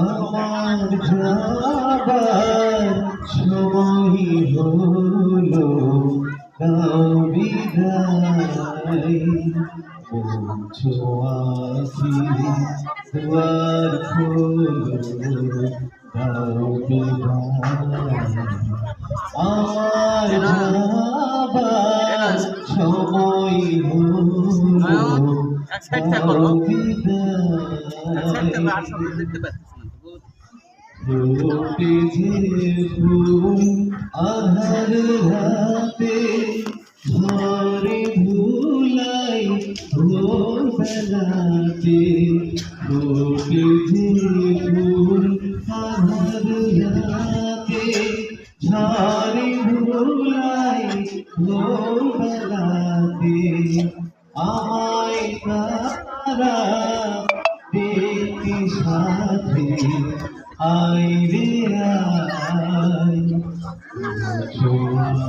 আমার যাবার সময় হলো দাও বিদায় বলছো আছি দুয়ার খোলো দাও বিদায় আমার যাবার সময় হলো দাও থাকতে বিদায় আর সব দেখতে পাচ্ছিস না আধার রাতে ঝরে ভুলাই ভোর বেলাতে যে ফুল আধার রাতে ঝরে ভুলাই ভোর বেলাতে আমায় তারা দেখতে সাথে আই রে আই তোমার